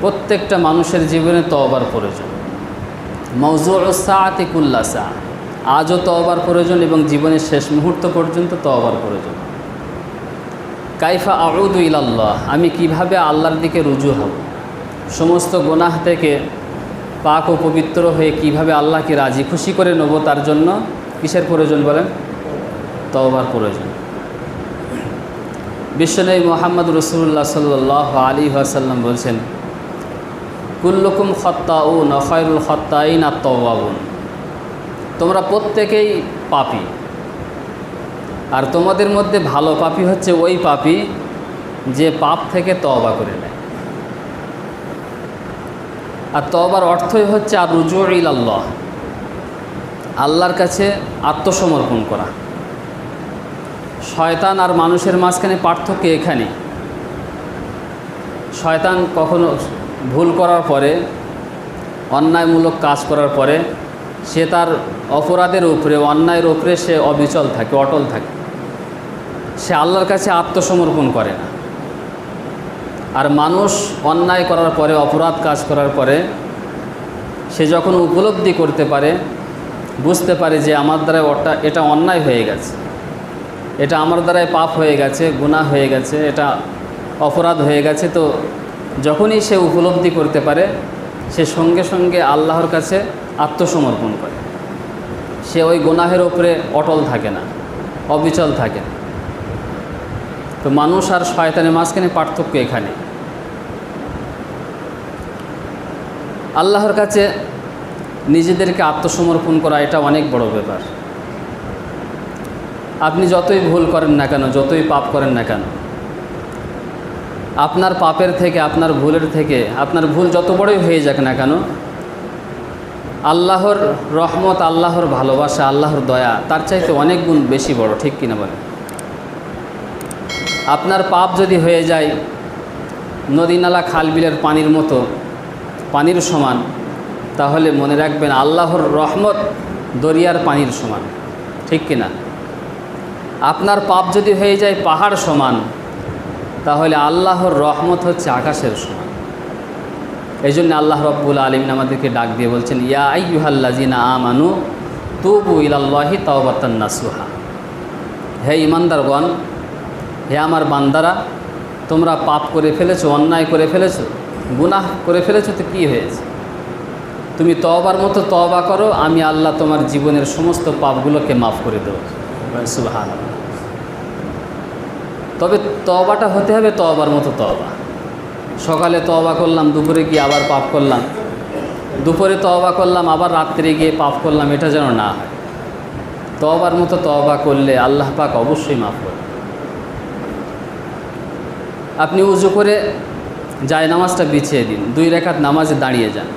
প্রত্যেকটা মানুষের জীবনে তওবার প্রয়োজন। মৌজুসাআতি কুল্লাসা আজও তওবার প্রয়োজন এবং জীবনের শেষ মুহূর্ত পর্যন্ত তওবার প্রয়োজন। কাইফা আউদু ইলাল্লাহ, আমি কীভাবে আল্লাহর দিকে রুজু হব? সমস্ত গোনাহ থেকে পাক ও পবিত্র হয়ে কীভাবে আল্লাহকে রাজি, খুশি করে নেব তার জন্য কিসের প্রয়োজন বলেন? তওবার প্রয়োজন। বিশ্বনবী মোহাম্মদ রসুল্লাহ সাল্লাহ আলী আসাল্লাম বলছেন কুল্লুকুম খত্তাউ নফায়রুল খত্তাইন আর তওয়াবুন। তোমরা প্রত্যেকেই পাপি। আর তোমাদের মধ্যে ভালো পাপি হচ্ছে ওই পাপি যে পাপ থেকে তবা করে নেয়। আর তবার অর্থই হচ্ছে আর রুজু ইলাল্লাহ, আল্লাহর কাছে আত্মসমর্পণ করা। শয়তান আর মানুষের মাঝখানে পার্থক্য এখানে শয়তান কখনো ভুল করার পরে, অন্যায়মূলক কাজ করার পরে, সে তার অপরাধের উপরে, অন্যায়ের উপরে সে অবিচল থাকে, অটল থাকে। সে আল্লাহর কাছে আত্মসমর্পণ করে না। আর মানুষ অন্যায় করার পরে, অপরাধ কাজ করার পরে, সে যখন উপলব্ধি করতে পারে, বুঝতে পারে যে আমার দ্বারা ওটা, এটা অন্যায় হয়ে গেছে। এটা আমার দ্বারাই পাপ হয়ে গেছে, গুনাহ হয়ে গেছে, এটা অপরাধ হয়ে গেছে, তো যখনই সে উপলব্ধি করতে পারে, সে সঙ্গে সঙ্গে আল্লাহর কাছে আত্মসমর্পণ করে। সে ওই গুনাহের ওপরে অটল থাকে না, অবিচল থাকে। তো মানুষ আর শয়তানের মাঝখানে পার্থক্য এখানে। আল্লাহর কাছে নিজেদেরকে আত্মসমর্পণ করা এটা অনেক বড় ব্যাপার। আপনি যতই ভুল করেন না কেন, যতই পাপ করেন না কেন আপনার পাপের থেকে, আপনার ভুলের থেকে, আপনার ভুল যত বড়ই হয়ে যাক না কেন, আল্লাহর রহমত, আল্লাহর ভালোবাসা, আল্লাহর দয়া, তার চাইতে অনেক গুণ বেশি বড়, ঠিক কিনা বলে আপনার পাপ যদি হয়ে যায়, নদী নালা খাল বিলের পানির মতো, পানির সমান, তাহলে মনে রাখবেন আল্লাহর রহমত দরিয়ার পানির সমান, ঠিক কিনা? আপনার পাপ যদি হয়ে যায়, পাহাড় সমান তাহলে আল্লাহর রহমত হচ্ছে আকাশের সমান এই জন্য আল্লাহ রব্বুল আলমিন আমাদেরকে ডাক দিয়ে বলছেন, ইয়া আইয়ুহাল্লাজিনা আমানু তুবু ইলাল্লাহি তাওবাতান নাসুহা। হে ইমানদারগণ, হে আমার বান্দারা, তোমরা পাপ করে ফেলেছো, অন্যায় করে ফেলেছো, গুনাহ করে ফেলেছো তো কী হয়েছে? তুমি তওবার মতো তওবা করো, আমি আল্লাহ তোমার জীবনের সমস্ত পাপগুলোকে মাফ করে দেবো। সুবাহান তবে তবাটা হতে হবে তওবার মতো তবা সকালে তওবা করলাম, দুপুরে গিয়ে আবার পাপ করলাম। দুপুরে তওবা করলাম, আবার রাত্রে গিয়ে পাপ করলাম, এটা যেন না হয়। তওবার মতো তওবা করলে আল্লাহ পাক অবশ্যই মাফ করবে আপনি উজু করে যায় নামাজটা বিছিয়ে দিন, দুই রেখাত নামাজে দাঁড়িয়ে যান।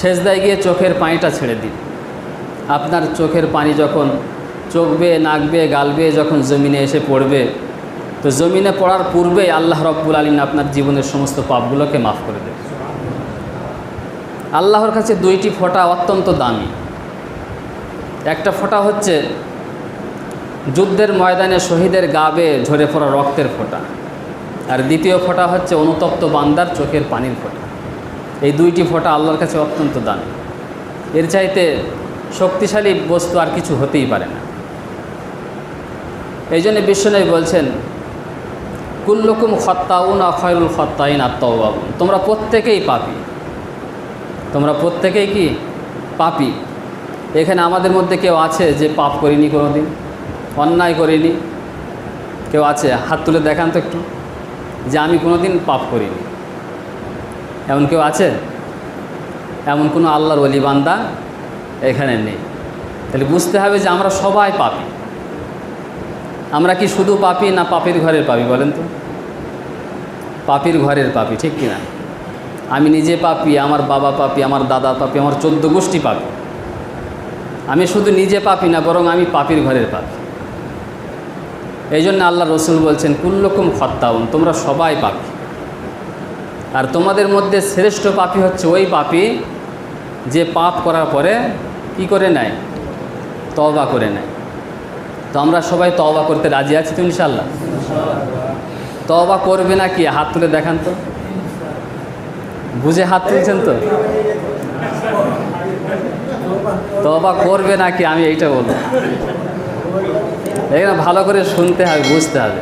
শেষদায় গিয়ে চোখের পানিটা ছেড়ে দিন। আপনার চোখের পানি যখন চোখ বেয়ে নাক বেয়ে গাল বেয়ে যখন জমিনে এসে পড়বে, তো জমিনে পড়ার পূর্বেই আল্লাহ রব্বুল আলীন আপনার জীবনের সমস্ত পাপগুলোকে মাফ করে দেবে। আল্লাহর কাছে দুইটি ফোঁটা অত্যন্ত দামি। একটা ফোঁটা হচ্ছে যুদ্ধের ময়দানে শহীদের গা ঝরে পড়া রক্তের ফোঁটা, আর দ্বিতীয় ফোঁটা হচ্ছে অনুতপ্ত বান্দার চোখের পানির ফোঁটা। এই দুইটি ফোঁটা আল্লাহর কাছে অত্যন্ত দামি। এর চাইতে শক্তিশালী বস্তু আর কিছু হতেই পারে না। এই জন্য বিশ্বনবী বলছেন, কুল্লুকুম খত্তাউন অখয়রুল খত্তাইন আত্মাউবাবুন তোমরা প্রত্যেকেই পাপি। তোমরা প্রত্যেকেই কি? পাপি। এখানে আমাদের মধ্যে কেউ আছে যে পাপ করিনি কোনো দিন অন্যায় করিনি। কেউ আছে? হাত তুলে দেখান তো একটু, যে আমি কোনো দিন পাপ করিনি। এমন কেউ আছে? এমন কোনো আল্লাহর অলি বান্দা এখানে নেই। তাহলে বুঝতে হবে যে আমরা সবাই পাপি। আমরা কি শুধু পাপি না পাপির ঘরের পাপি বলেন তো? পাপির ঘরের পাপি, ঠিক কিনা? আমি নিজে পাপি, আমার বাবা পাপি, আমার দাদা পাপি, আমার চোদ্দ গোষ্ঠী পাপি। আমি শুধু নিজে পাপি না, বরং আমি পাপির ঘরের পাপি। এই জন্য আল্লাহ রসুল বলছেন, কুল্লকুম খত্তাউন, তোমরা সবাই পাপি। আর তোমাদের মধ্যে শ্রেষ্ঠ পাপি হচ্ছে ওই পাপি যে পাপ করার পরে কি করে নেয়? তবা করে নেয়। তো আমরা সবাই তওবা করতে রাজি আছি তো ইনশাল্লাহ তওবা করবে না কি? হাত তুলে দেখান তো। বুঝে হাত তুলছেন তো? তবা করবে না কি? আমি এইটা বলব। এখানে ভালো করে শুনতে হবে, বুঝতে হবে।